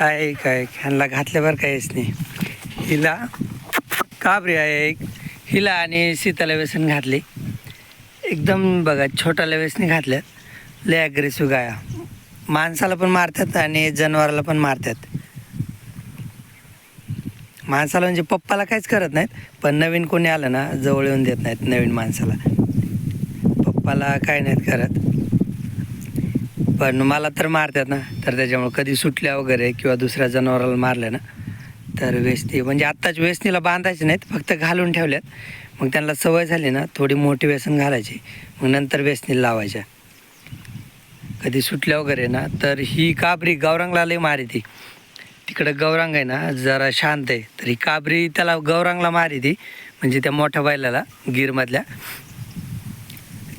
ऐक ऐक ह्यांना घातल्यावर काहीच नाही हिला काबरी ऐक हिला आणि सीताला व्यसन घातली. एकदम बघा छोटाला व्यसनी घातल्यात. लय अग्रेसिव्ह गाया. माणसाला पण मारतात आणि जनावराला पण मारतात. माणसाला म्हणजे पप्पाला काहीच करत नाहीत पण नवीन कोणी आलं ना जवळ येऊन देत नाहीत नवीन माणसाला. पप्पाला काय नाहीत करत. पण मला तर मारतात ना. तर त्याच्यामुळे कधी सुटल्या वगैरे किंवा दुसऱ्या जनावराला मारलं ना तर वेसनी म्हणजे आत्ताच वेसनीला बांधायचे नाहीत फक्त घालून ठेवल्यात. मग त्यांना सवय झाली ना थोडी मोठी व्यसन घालायची. मग नंतर वेसनीला लावायच्या. कधी सुटल्या वगैरे ना तर ही काबरी गौरांगला लई मारी ती. तिकडं गौरांग आहे ना जरा शांत आहे. तर ही काबरी त्याला गौरांगला मारी ती. म्हणजे त्या मोठ्या बैलाला गिरमधल्या.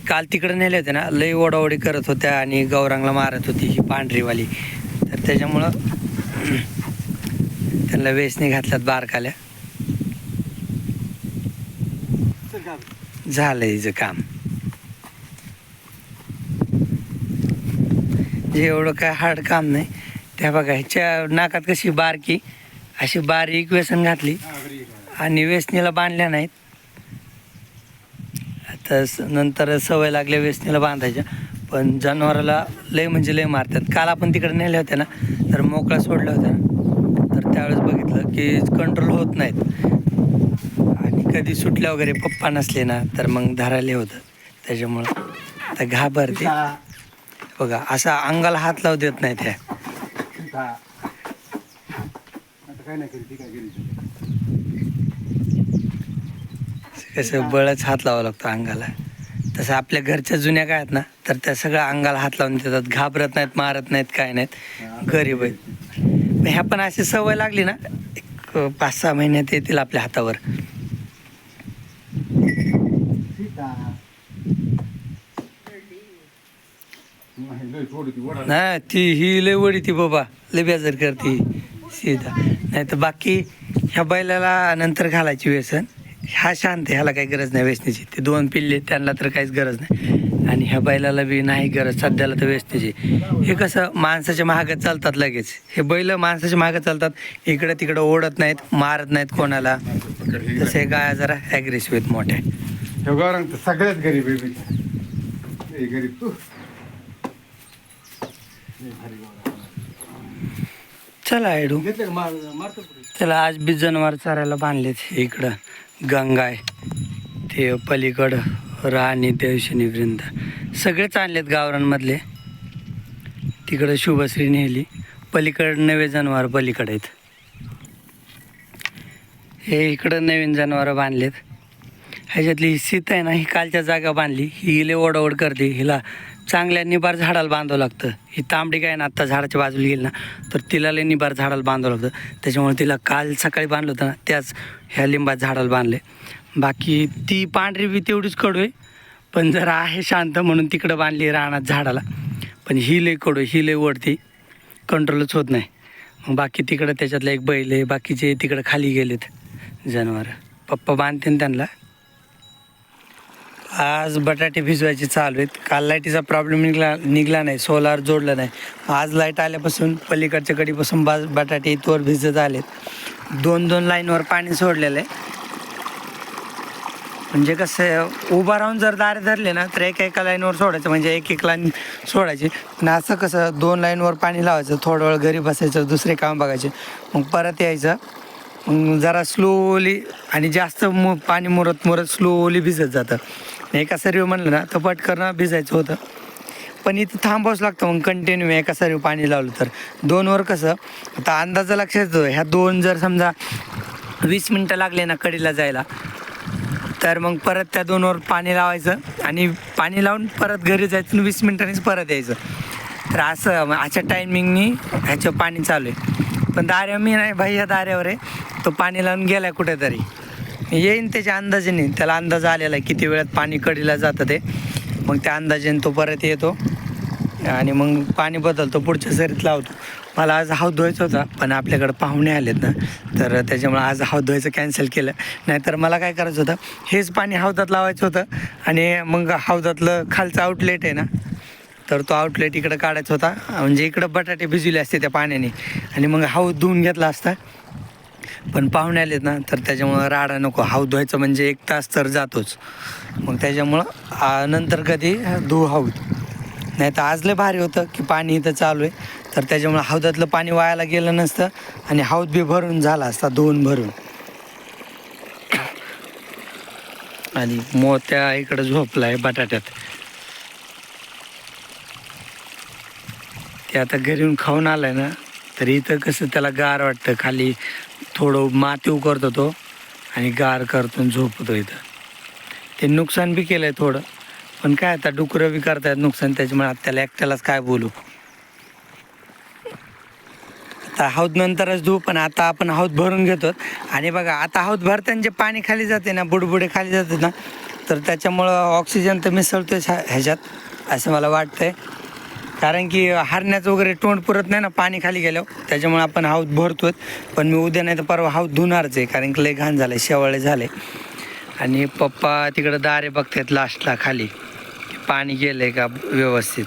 काल तिकडे नेले होते ना लई ओढाओढी करत होत्या आणि गौरांगला मारत होती ही पांढरीवाली. तर त्याच्यामुळं त्यांना वेसनी घातल्यात बारकाल्या. झालं हिचं काम. जे एवढं काय हार्ड काम नाही त्या बघा ह्याच्या नाकात कशी बारकी अशी बारीक व्यसन घातली. आणि वेसनीला बांधल्या नाहीत. स- नंतर सवय लागल्या वेसनीला बांधायच्या. पण जनावराला लय म्हणजे लय मारतात. काल आपण तिकडे नेले होते ना तर मोकळा सोडल्या होत्या ना तर त्यावेळेस बघितलं की कंट्रोल होत नाहीत. आणि कधी सुटल्या वगैरे पप्पा नसले ना तर मग धरायला होतं. त्याच्यामुळं आता घाबरते. बघा असा अंगाला हात लावू देत नाही त्या काय नाही करीत ती काय करीत कसं बळच हात लावावा लागतो अंगाला. तसं आपल्या घरच्या जुन्या काय आहेत ना तर त्या सगळ्या अंगाला हात लावून देतात. घाबरत नाहीत मारत नाहीत काय नाहीत. गरीब आहेत. ह्या पण अशी सवय लागली ना एक पाच सहा महिन्यात येतील आपल्या हातावर. नाही ती ही लय वडी ती बाबा. लय बेजार करते सीधा. नाही तर बाकी ह्या बैलाला नंतर घालायची व्यसन. ह्या शांत ह्याला काही गरज नाही वेचण्याची ते दोन पिल्ले त्यांना तर काहीच गरज नाही. आणि ह्या बैलाला बी नाही गरज सध्याला तर वेचण्याची हे कसं माणसाच्या मागं चालतात लगेच. हे बैल माणसाच्या मागं चालतात इकडं तिकडं ओढत नाहीत मारत नाहीत कोणाला. तसे गाया जरा ॲग्रेसिव्ह आहेत मोठ्या. सगळ्यात गरीब आहे गरीब तू. चला मार मारतो. त्याला आज बी जनावर चारायला बांधलेत इकडं. गंगा आहे. ते पलीकडं राणी देवशनी वृंद सगळेच आणलेत गावरांमधले तिकडं शुभश्री नेली पलीकडं नवे जनावर पलीकडे आहेत. हे इकडं नवीन जनावरं बांधलेत. ह्याच्यातली ही सीत आहे ना ही कालच्या जागा बांधली. ही इले ओढाओढ करते. हिला चांगल्या निबार झाडाला बांधावं लागतं. ही तांबडी काय ना आत्ता झाडाच्या बाजूला गेली ना तर तिला लय निबार झाडाला बांधावं लागतं. त्याच्यामुळे तिला काल सकाळी बांधलं होतं ना त्याच ह्या लिंबात झाडाला बांधले. बाकी ती पांढरी बी तेवढीच कडू आहे पण जरा आहे शांत म्हणून तिकडं बांधली रानात झाडाला. पण ही लय कडू आहे, ही लय ओढते कंट्रोलच होत नाही. मग बाकी तिकडं त्याच्यातला एक बैल आहे बाकीचे तिकडं खाली गेलेत जनावर. पप्पा बांधते ना त्यांना. आज बटाटे भिजवायचे चालू आहेत. काल लाईटीचा प्रॉब्लेम निघला निघला नाही सोलार जोडला नाही. आज लाइट आल्यापासून पलीकडच्या कडीपासून बाज बटाटे इथवर भिजत आलेत. दोन दोन लाईनवर पाणी सोडलेलं आहे. म्हणजे कसं आहे, उभा राहून जर दारे धरले ना तर एका एका लाईनवर सोडायचं. म्हणजे एक एक लाईन सोडायची. पण असं कसं दोन लाईनवर पाणी लावायचं. थोडं वेळ घरी बसायचं दुसरे काम बघायचे. मग परत यायचं. मग जरा स्लोली आणि जास्त मु पाणी मुरत मुरत स्लोली भिजत जातं. एका सर्व म्हणलं ना तर पटकन भिजायचं होतं. पण इथं थांबावंच लागतं मग कंटिन्यू एका सर्व पाणी लावलं तर. दोनवर कसं आता अंदाजा लक्षात येतो ह्या दोन जर समजा वीस मिनटं लागले ना कडीला जायला तर मग परत त्या दोनवर पाणी लावायचं आणि पाणी लावून परत घरी जायचं आणि वीस मिनिटांनीच परत यायचं. तर असं अशा टायमिंगनी ह्याचं पाणी चालू आहे. पण दाऱ्या मी नाही भाई ह्या दाऱ्यावर आहे. तो पाणी लावून गेलाय कुठेतरी. येईन त्याच्या अंदाजाने. त्याला अंदाज आलेला आहे किती वेळात पाणी कडीला जातं ते. मग त्या अंदाजाने तो परत येतो आणि मग पाणी बदलतो पुढच्या सरीत लावतो. मला आज हाव धुवायचा होता पण आपल्याकडे पाहुणे आलेत ना तर त्याच्यामुळे आज हाव धुवायचं कॅन्सल केलं. नाहीतर मला काय करायचं होतं हेच पाणी हौदात लावायचं होतं आणि मग हौदातलं खालचं आउटलेट आहे ना तर तो आउटलेट इकडं काढायचा होता. म्हणजे इकडं बटाटे भिजवले असते त्या पाण्याने. आणि मग हाऊ धुवून घेतला असता. पण पाहुणे आलेत ना तर त्याच्यामुळं राडा नको. हाऊ धुवायचं म्हणजे एक तास तर जातोच. मग त्याच्यामुळं नंतर कधी धुऊ हाऊद नाही तर आज लय भारी होतं की पाणी इथं चालू आहे. तर त्याच्यामुळं हौदातलं पाणी वायाला गेलं नसतं आणि हौद बी भरून झाला असता दोन भरून. आणि मोत्या इकडं झोपलाय बटाट्यात. ते आता घरी येऊन खाऊन आलाय ना तर इथं कसं त्याला गार वाटतं खाली थोडं माती उकरतो तो आणि गार करतो झोपतो इथं. ते नुकसान बी केलं आहे थोडं पण काय आता डुकरं बी करतायत नुकसान त्याच्यामुळे त्याला एकट्यालाच काय बोलू. आता हौद नंतरच धुऊ पण आता आपण हौद भरून घेतो. आणि बघा आता हौद भरताना जे पाणी खाली जाते ना बुडबुडे खाली जाते ना तर त्याच्यामुळं ऑक्सिजन तर मिसळतोय ह्याच्यात असं मला वाटतंय. कारण की हरण्याचं वगैरे तोंड पुरत नाही ना पाणी खाली गेल्यावर. त्याच्यामुळे आपण हौद भरतोय पण मी उद्या नाही तर परवा हौद धुणारच आहे कारण की लय घाण झाले शेवाळे झाले आणि पप्पा तिकडं दारे बघतायत लास्टला खाली. पाणी पाणी गेलंय का व्यवस्थित?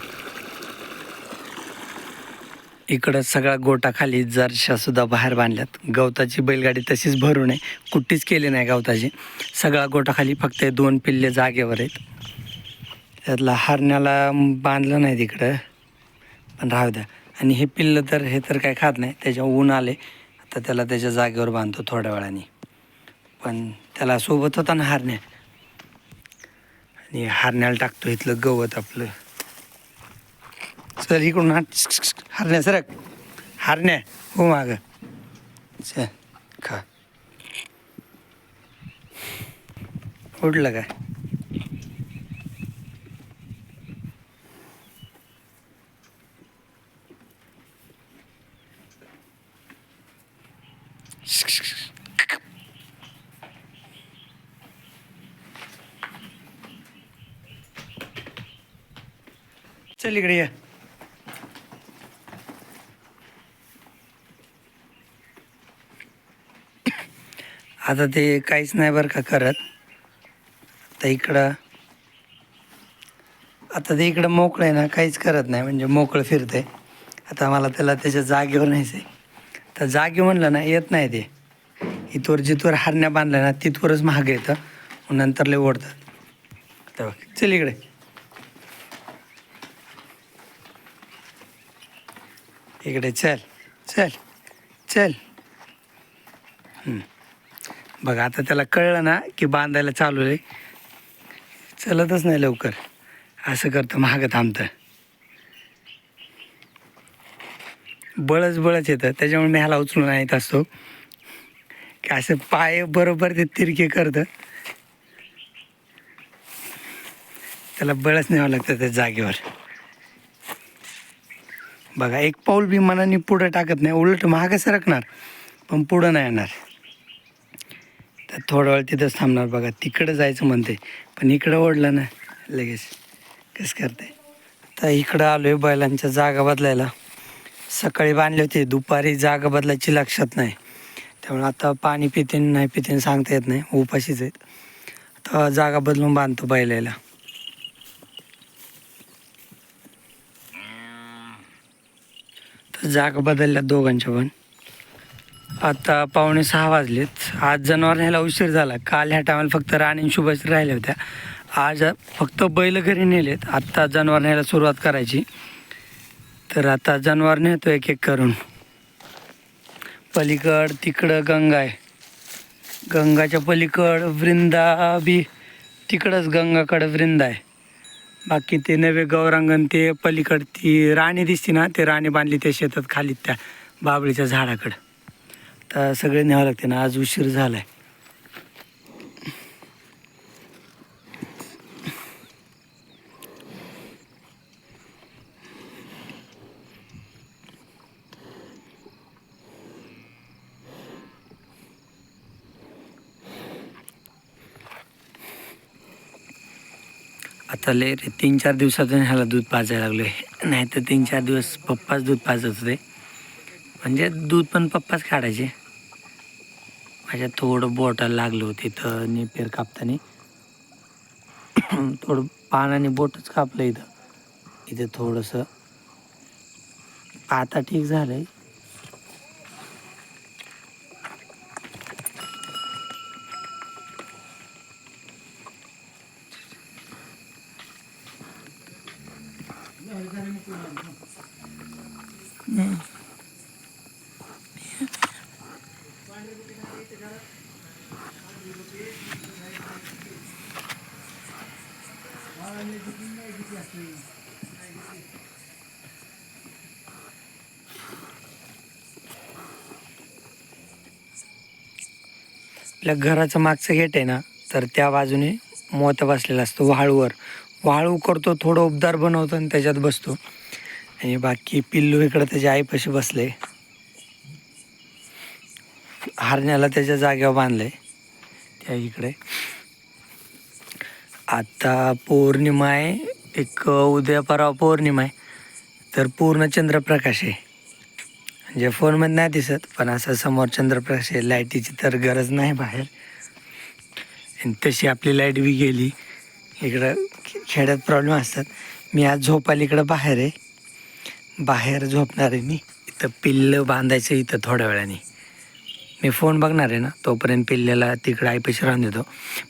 इकडं सगळा गोटा खाली जरशा सुद्धा बाहेर बांधल्यात. गवताची बैलगाडी तशीच भरून आहे कुट्टीच केली नाही गवताची. सगळा गोटा खाली फक्त दोन पिल्ले जागेवर आहेत. त्यातला हरण्याला बांधलं नाही तिकडं. पण राहू द्या. आणि हे पिल्लं तर हे तर काय खात नाही. त्याच्या ऊन आले आता त्याला त्याच्या जागेवर बांधतो थोड्या वेळाने. पण त्याला सोबत होता ना हारण्या आणि हारण्याला टाकतो इथलं गवत आपलं. चल इकडून हारण्या हरण्या सरक हरण्या. हो माग. चल खा. उठलं काय? चल इकडे आता ते काहीच नाही बरं का करत. आता इकडं आता ते इकडं मोकळं आहे ना काहीच करत नाही म्हणजे मोकळं फिरतंय. आता मला त्याला त्याच्या जागेवर न्यायचं आहे तर जागे म्हणलं ना येत नाही ते. इथवर जिथवर हरण्या बांधल्या ना तिथवरच महाग येतं. नंतर लय ओढतात. आता बघ चल इकडे. इकडे चल चल चल. बघा आता त्याला कळलं ना की बांधायला चालू आहे. चलतच नाही लवकर. असं करतं महाग थांबतं. बळच बळच येतं. त्याच्यामुळे मी ह्याला उचलून येत असतो. की असं पाय बरोबर ते तिरके करतं. त्याला बळच न्यावं लागतं त्या जागेवर. बघा एक पाऊल बी मनाने पुढं टाकत नाही उलट महाग सरकणार पण पुढं नाही येणार. तर थोडा वेळ तिथंच थांबणार बघा तिकडं जायचं म्हणते पण इकडं ओढलं ना लगेच. कसं करते? तर इकडं आलो आहे बैलांच्या जागा बदलायला. सकाळी बांधले होते दुपारी जागा बदलायची लक्षात नाही. त्यामुळे आता पाणी पितेन नाही पितेन सांगता येत नाही उपाशीच आहेत. तर जागा बदलून बांधतो बैलायला जागा बदलल्या दोघांच्या पण. आता पावणे सहा वाजलेत. आज जनावर न्यायला उशीर झाला. काल ह्या टायमाला फक्त राणी आणि राहिल्या होत्या. आज फक्त बैल घरी नेलेत. आत्ता जनावर न्यायला सुरुवात करायची. तर आता जनावर नेतो एक एक करून. पलीकड तिकडं गंगा आहे. गंगाच्या पलीकड वृंदा बी. तिकडंच गंगाकडं वृंदा आहे. बाकी ते नवे गौरांगण ते पलीकड ती राणी दिसते ना ते राणी बांधली त्या शेतात खाली त्या बाबळीच्या झाडाकडं. तर सगळे न्यावं लागते ना आज उशीर झाला आहे आता लय रे तीन चार दिवसातून ह्याला दूध पाजायला लागलो आहे नाही तर तीन चार दिवस पप्पाच दूध पाजत होते. म्हणजे दूध पण पप्पाच काढायचे. माझ्या थोडं बोटाला लागलं होतं इथं नेपेर कापताना. थोडं पानाने बोटच कापलं इथं. इथं थोडंसं. आता ठीक झालं आहे आपल्या घराचं मागचं गेट आहे ना तर त्या बाजूने मोत बसलेला असतो वाळूवर. वाळू करतो थोडं उबदार बनवतो आणि त्याच्यात बसतो. आणि बाकी पिल्लू इकडं त्याच्या आईपाशी बसले. हरण्याला त्याच्या जागेवर बांधले त्या इकडे. आता पौर्णिमा आहे एक उद्या परवा पौर्णिमा आहे तर पूर्ण चंद्रप्रकाश आहे. म्हणजे फोनमध्ये नाही दिसत पण असं समोर चंद्रप्रकाश आहे लाईटीची तर गरज नाही बाहेर. आणि तशी आपली लाइट बी गेली. इकडं खेड्यात प्रॉब्लेम असतात. मी आज झोपायला इकडं बाहेर आहे. बाहेर झोपणार आहे मी. इथं पिल्लं बांधायचं इथं थोड्या वेळाने. मी फोन बघणार आहे ना तोपर्यंत पिल्ल्याला तिकडं आईपाशी राहून देतो.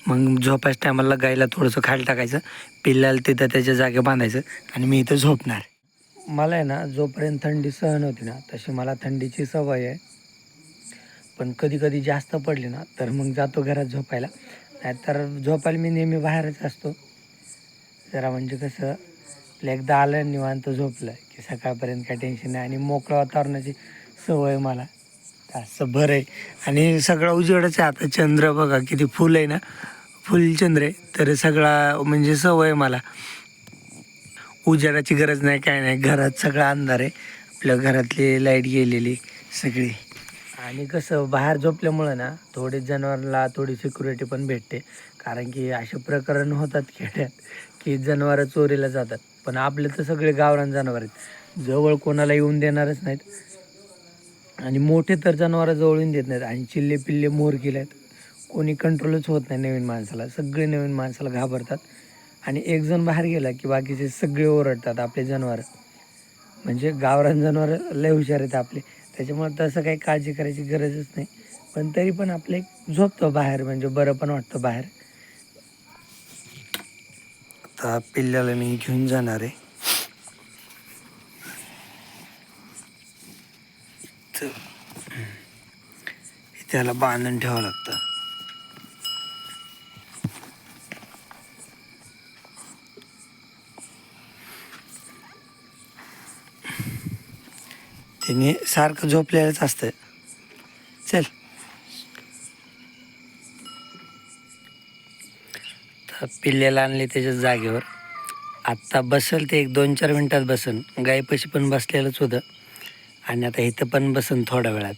मग झोपायच्या टायमाला गायला थोडंसं खाली टाकायचं पिल्ल्याला तिथं त्याच्या जागे बांधायचं आणि मी इथं झोपणार. मला आहे ना जोपर्यंत थंडी सहन होती ना तशी मला थंडीची सवय आहे. पण कधी कधी जास्त पडली ना तर मग जातो घरात झोपायला. नाहीतर झोपायला मी नेहमी बाहेरच असतो. जरा म्हणजे कसं आपलं एकदा आलं निवांत झोपलं की सकाळपर्यंत काय टेन्शन नाही. आणि मोकळं वातावरणाची सवय मला. असं बरं आहे. आणि सगळा उजेडच आहे. आता चंद्र बघा किती फुल आहे ना. फुलचंद्र आहे. तर सगळा म्हणजे सवय मला. उजेडाची गरज नाही काय नाही. घरात सगळा अंधार आहे. आपल्या घरातली लाइट गेलेली सगळी. आणि कसं बाहेर झोपल्यामुळं ना थोडी जनावरांना थोडी सिक्युरिटी पण भेटते. कारण की असे प्रकरण होतात खेड्यात की जनावरं चोरीला जातात. पण आपले तर सगळे गावरान जनावर आहेत. जवळ कोणाला येऊन देणारच नाहीत. आणि मोठे तर जनावरं जवळ येऊन देत नाहीत आणि चिल्ले पिल्ले मोर केले आहेत कोणी कंट्रोलच होत नाही नवीन माणसाला. सगळे नवीन माणसाला घाबरतात. आणि एक जण बाहेर गेला की बाकीचे सगळे ओरडतात आपले जनावर. म्हणजे गावरान जनावर लय हुशार आहेत आपले. त्याच्यामुळे तसं काही काळजी करायची गरजच नाही. पण तरी पण आपलं एक झोपतो बाहेर. म्हणजे बरं पण वाटतं बाहेर. आता पिल्ल्याला मी घेऊन जाणार आहे. इथं. त्याला बांधून ठेवावं लागतं. त्याने सारखं झोपलेलंच असतं चल तर पिल्ल्याला आणले त्याच्या जागेवर. आत्ता बसल ते एक दोन चार मिनटात बसन. गायपाशी पण बसलेलंच होतं. आणि आता इथं पण बसन थोड्या वेळात.